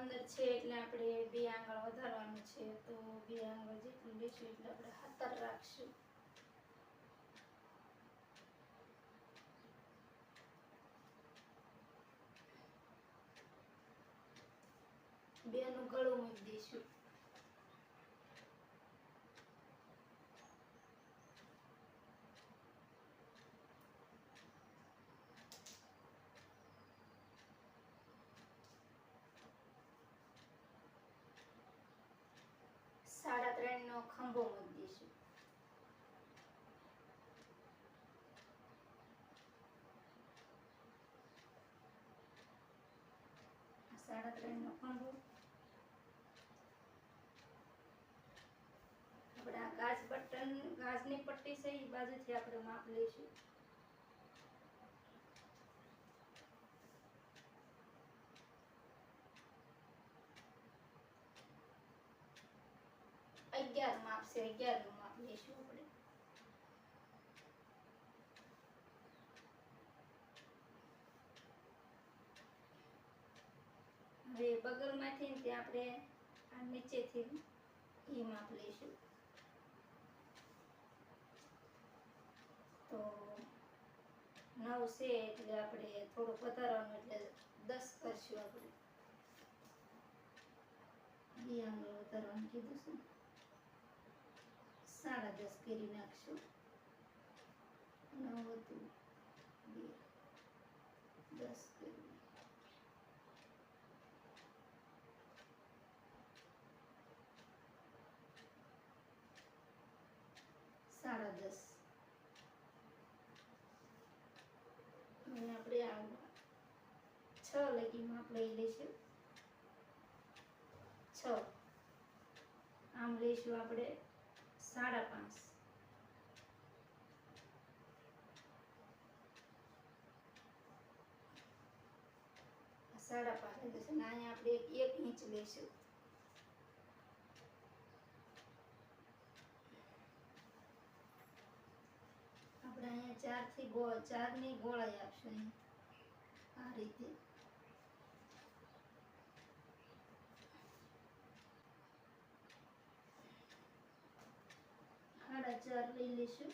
પંદર છે એટલે આપણે બે આંગળ વધારવાનું છે, તો બે આંગળ જેટલું લેશું એટલે આપણે હાથર રાખશું. બેનું ગળું મૂકી દઈશું. સાડા ત્રણ નો ખંભો મૂકી દઈશું સાડા ત્રણ નો ખંભો આપણે ગાજ બટન ગાજની પટ્ટી છે એ બાજુથી આપણે માપ લઈશું અગિયાર માપ અગિયારનું માપ લઈશું આપણે હવે બગલમાંથી ને આપણે આ નીચેથી એ માપ લઈશું તો નવ છે એટલે આપણે થોડુંક વધારવાનું એટલે દસ કરશું આપણે બે આંગળ વધારવાનું કીધું છે સાડા દસ કરી નાખશું. નવ હતું. બે. દસ કરી. સાડા દસ. અને આપણે આ છ લગી માપ લઈ લઈશું. છ. આમ લઈશું આપણે. સાડા પાંચ આ સાડા પાંચ લીધું છે ને અહીંયા આપણે એક એક ઇંચ લઈશું આપણે અહીંયા ચારથી ગોળ ચારની ગોળાઈ આપશું અહીંયા આ રીતે સાડા ચાર લઈ લઈશું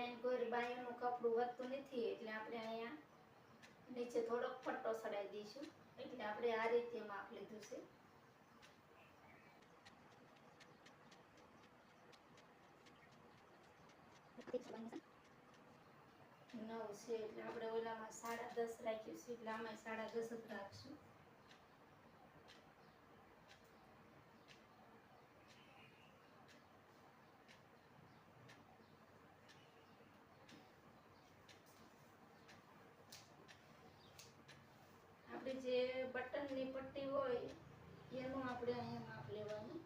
અહીં કોઈ બાયુનું કપડું વધતું નથી, એટલે આપણે અહીંયા નીચે થોડોક પટ્ટો સડાઈ દઈશું. એટલે આપણે આ રીતે માપ લીધું છે. નવ છે, એટલે આપણે ઓલામાં સાડા દસ રાખ્યું છે, એટલે આમાં સાડા દસ જ રાખશું આપણી જે બટનની પટ્ટી હોય એનું આપણે અહીંયા માપ લેવાનું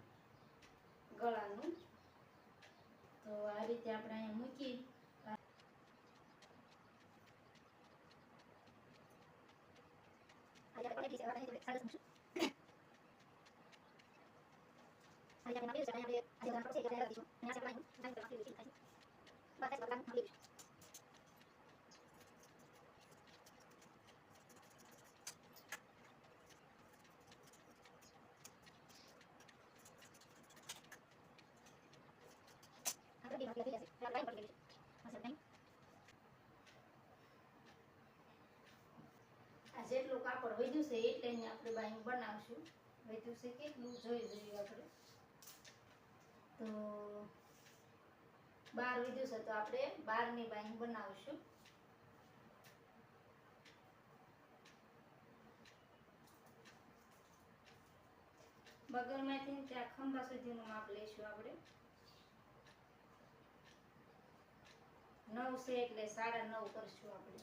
ગળાનું તો આ રીતે આપણે અહીંયા મૂકી આ જેટલું કાપડ વધ્યું છે, એટલે આપણે કેટલું જોઈ જોઈએ બાર વધ્યું છે, તો આપણે બારની બાયું બનાવશું. બગલમાંથી ત્યાં ખંભા સુધીનું માપ લઈશું આપણે. નવ છે એટલે સાડા નવ કરશું આપણે.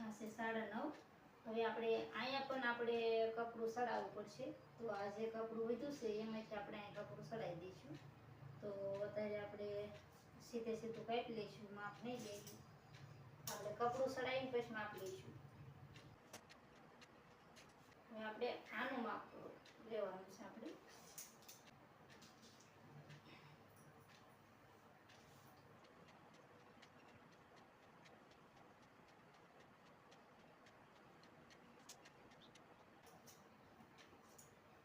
આ છે સાડા નવ. હવે આપણે અહીંયા પણ આપણે કપડું સડાવવું પડશે. તો આ જે કપડું વધ્યું છે, એમાંથી આપણે અહીંયા કપડું સડાવી દઈશું. તો અત્યારે આપણે સીધે સીધું કાપી લઈશું, માપ નહીં લઈશું આપણે કપડું સડાવીને પછી માપ લઈશું. આપણે આનું માપ લેવાનું છે આપણે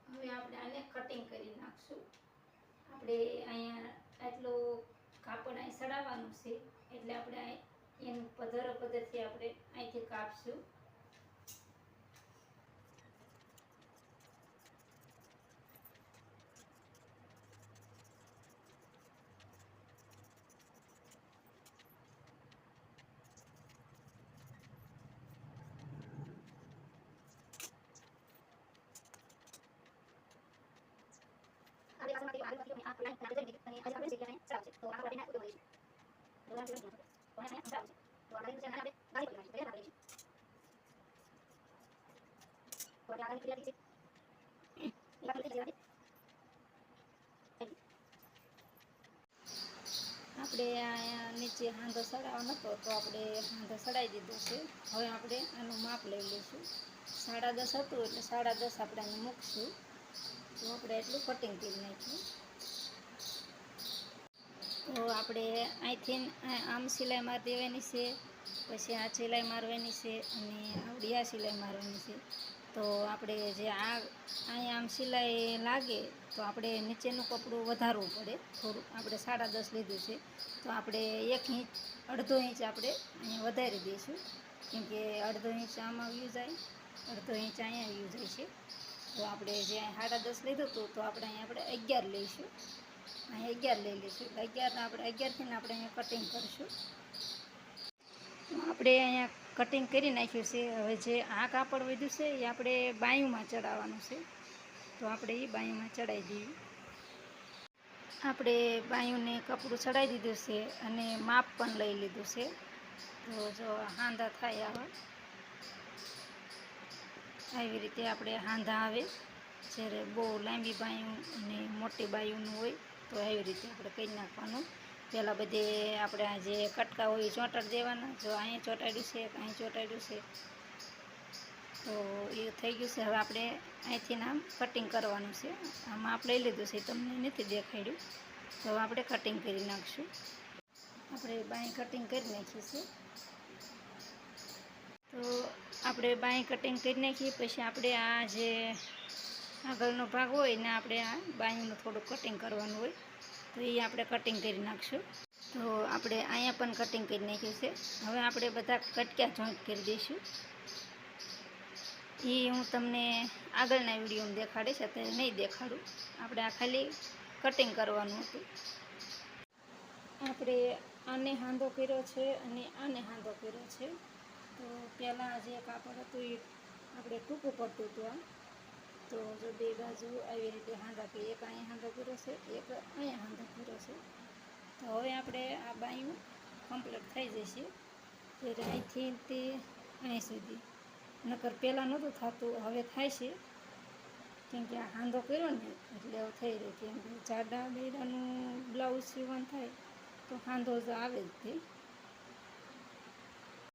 હવે આપણે આને કટિંગ કરી નાખશું આપણે અહીંયા આટલું કાપડ અહીં સડાવવાનું છે, એટલે આપણે એનું પધર પધરથી આપણે અહીંથી કાપશું. આપણે અહીંયા નીચે હાંધો સડાવવાનો હતો, તો આપણે હાંધો સડાવી દીધો છે. હવે આપણે આનું માપ લઈ લઈશું. સાડા દસ હતું એટલે સાડા દસ આપણે આને મૂકશું. તો આપણે એટલું કટિંગ કરી નાખ્યું. તો આપણે અહીંથી આમ સિલાઈ મારી દેવાની છે, પછી આ સિલાઈ મારવાની છે અને આવડી આ સિલાઈ મારવાની છે. તો આપણે જે આ અહીંયા આમ સિલાઈ લાગે તો આપણે નીચેનું કપડું વધારવું પડે. થોડું, આપણે સાડા દસ લીધું છે. તો આપણે એક ઇંચ, અડધો ઇંચ આપણે અહીંયા વધારી દઈશું. કેમકે અડધો ઇંચ આમાં આવ્યું જાય, અડધો ઇંચ અહીંયા આવ્યું જાય છે. તો આપણે જે સાડા દસ લીધું હતું તો આપણે અહીંયા આપણે અગિયાર લઈશું. અહીં અગિયાર લઈ લઈશું. એટલે અગિયારના આપણે અગિયારથી આપણે અહીંયા કટિંગ કરીશું. આપણે અહીંયા કટિંગ કરી નાખ્યું છે. હવે જે આ કાપડ વધ્યું છે, એ આપણે બાયુંમાં ચડાવવાનું છે. તો આપણે એ બાયુંમાં ચડાવી દઈએ. આપણે બાયુંને કપડું ચડાવી દીધું છે અને માપ પણ લઈ લીધું છે. તો જો હાંધા થાય આવા. આવી રીતે આપણે હાંધા આવે. જ્યારે બહુ લાંબી બાયું અને મોટી બાયુંનું હોય તો આવી રીતે આપણે કરી નાખવાનું. પહેલાં બધે આપણે આ જે કટકા હોય એ ચોંટાડી દેવાના. જો અહીંયા ચોંટાડ્યું છે અહીં ચોંટાડ્યું છે, તો એ થઈ ગયું છે. હવે આપણે અહીંથી નામ કટિંગ કરવાનું છે. આમાં આપણે લઈ લીધું છે તમને નથી દેખાડ્યું. તો હવે આપણે કટિંગ કરી નાખશું. આપણે બાંય કટિંગ કરી નાખીએ છીએ તો આપણે બાંય કટિંગ કરી નાખીએ. પછી આપણે આ જે આગળનો ભાગ હોય ને આપણે આ બાયુંનું થોડું કટિંગ કરવાનું હોય, તો એ આપણે કટિંગ કરી નાખશું. તો આપણે અહીંયા પણ કટિંગ કરી નાખ્યું છે. હવે આપણે બધા કટક્યા જોઈન્ટ કરી દઈશું. એ હું તમને આગળના વિડીયોમાં દેખાડીશ, અત્યારે નહીં દેખાડું. આપણે આ ખાલી કટિંગ કરવાનું હતું. આપણે આને હાંધો કર્યો છે અને આને હાંધો કર્યો છે. તો પહેલાં જે કાપડ હતું એ આપણે ટૂંકું પડતું હતું આ તો જો બે બાજુ આવી રીતે હાંધા એક અહીંયા હાંધો કર્યો છે, એક અહીંયા હાંધો કર્યો છે. તો હવે આપણે આ બાયું કમ્પ્લીટ થઈ જશે. ત્યારે અહીંથી તે અહીં સુધી. નકર પહેલાં નહોતું થતું, હવે થાય છે. કેમ કે આ હાંધો કર્યો ને, એટલે એવું થઈ રહ્યું. કેમ કે જાડા બેડાનું બ્લાઉઝ સીવન થાય, તો હાંધો જ આવે જ તે.